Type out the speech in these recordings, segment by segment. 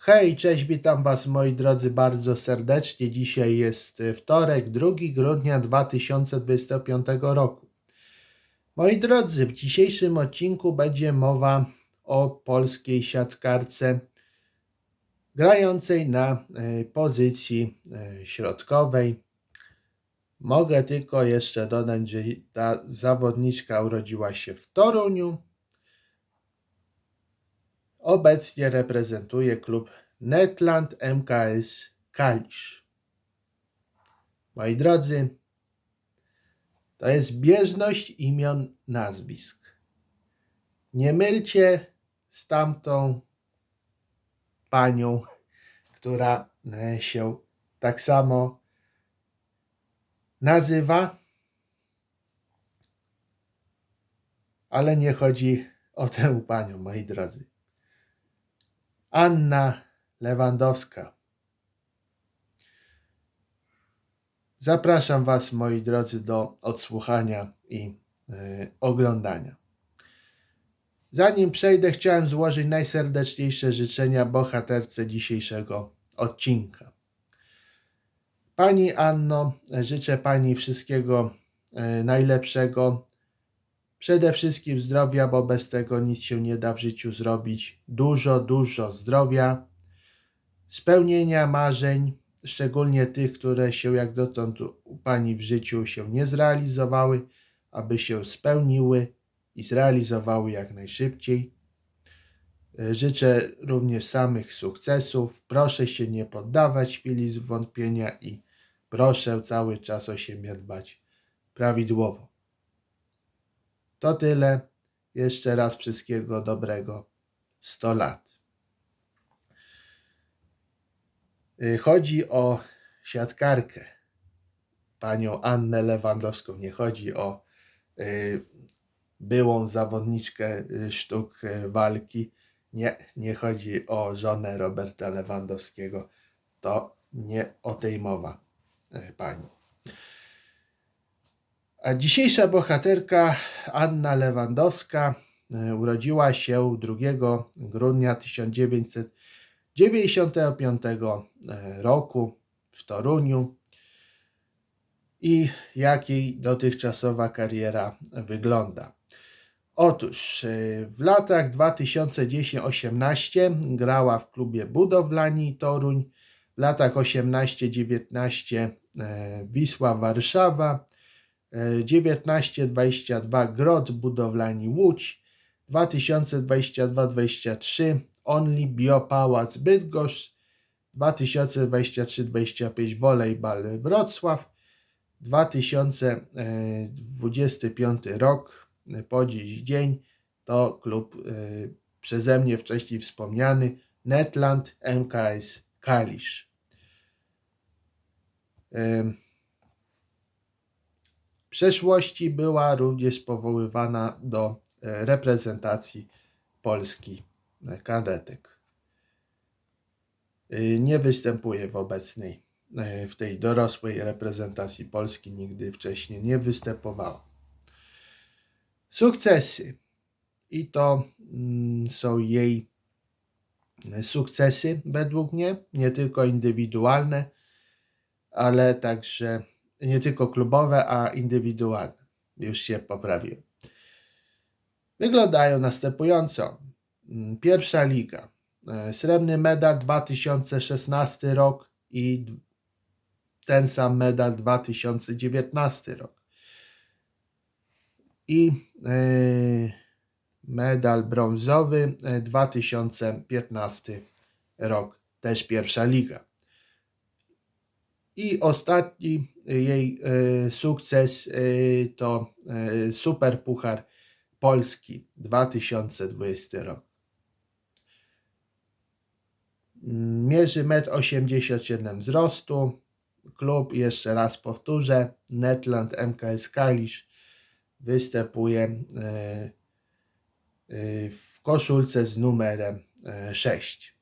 Hej, cześć, witam Was moi drodzy bardzo serdecznie. Dzisiaj jest e, wtorek, 2 grudnia 2025 roku. Moi drodzy, w dzisiejszym odcinku będzie mowa o polskiej siatkarce grającej na e, pozycji e, środkowej. Mogę tylko jeszcze dodać, że ta zawodniczka urodziła się w Toruniu. Obecnie reprezentuje klub Netland MKS Kalisz. Moi drodzy, to jest bieżność imion nazwisk. Nie mylcie z tamtą panią, która się tak samo nazywa, ale nie chodzi o tę panią, moi drodzy. Anna Lewandowska. Zapraszam Was, moi drodzy, do odsłuchania i y, oglądania. Zanim przejdę, chciałem złożyć najserdeczniejsze życzenia bohaterce dzisiejszego odcinka. Pani Anno, życzę Pani wszystkiego y, najlepszego. Przede wszystkim zdrowia, bo bez tego nic się nie da w życiu zrobić. Dużo, dużo zdrowia, spełnienia marzeń, szczególnie tych, które się jak dotąd u Pani w życiu się nie zrealizowały, aby się spełniły i zrealizowały jak najszybciej. Życzę również samych sukcesów. Proszę się nie poddawać chwili zwątpienia i proszę cały czas o siebie dbać prawidłowo. To tyle. Jeszcze raz wszystkiego dobrego. 100 lat. Y, Chodzi o siatkarkę, panią Annę Lewandowską. Nie chodzi o y, byłą zawodniczkę y, sztuk walki. Nie, nie chodzi o żonę Roberta Lewandowskiego. To nie o tej mowa, pani. A dzisiejsza bohaterka Anna Lewandowska y, urodziła się 2 grudnia 1995 e, roku w Toruniu. I jak jej dotychczasowa kariera wygląda? Otóż y, w latach 2010-18 grała w klubie Budowlani Toruń, w latach 18-19 e, Wisła Warszawa, 19-22 Grot Budowlani Łódź, 2022-23 Only Biopałac Bydgoszcz, 2023-25 Volejbal Wrocław, 2025 rok po dziś dzień to klub y, przeze mnie wcześniej wspomniany Netland MKS Kalisz. Przeszłości była również powoływana do e, reprezentacji Polski e, kadetek. Y, Nie występuje w obecnej, e, w tej dorosłej reprezentacji Polski, nigdy wcześniej nie występowała. Sukcesy. I to mm, są jej sukcesy według mnie, nie tylko indywidualne, ale także nie tylko klubowe, a indywidualne. Już się poprawiłem. Wyglądają następująco. Mm, Pierwsza liga. E, Srebrny medal 2016 rok i ten sam medal 2019 rok. I e, medal brązowy e, 2015 rok. Też pierwsza liga. I ostatni jej e, sukces e, to Super Puchar Polski 2020 rok. Mierzy 1,87 m wzrostu. Klub, jeszcze raz powtórzę, Netland MKS Kalisz występuje w koszulce z numerem e, 6.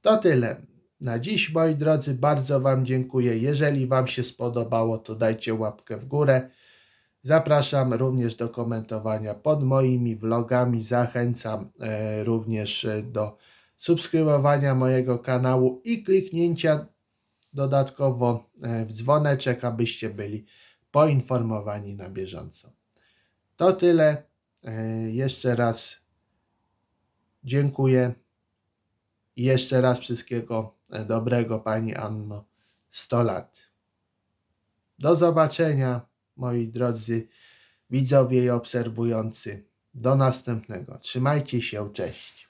To tyle na dziś, moi drodzy. Bardzo Wam dziękuję. Jeżeli Wam się spodobało, to dajcie łapkę w górę. Zapraszam również do komentowania pod moimi vlogami. Zachęcam e, również e, do subskrybowania mojego kanału i kliknięcia dodatkowo e, w dzwoneczek, abyście byli poinformowani na bieżąco. To tyle. Jeszcze raz dziękuję. I jeszcze raz wszystkiego e, dobrego Pani Anno. 100 lat. Do zobaczenia, moi drodzy widzowie i obserwujący. Do następnego. Trzymajcie się, cześć.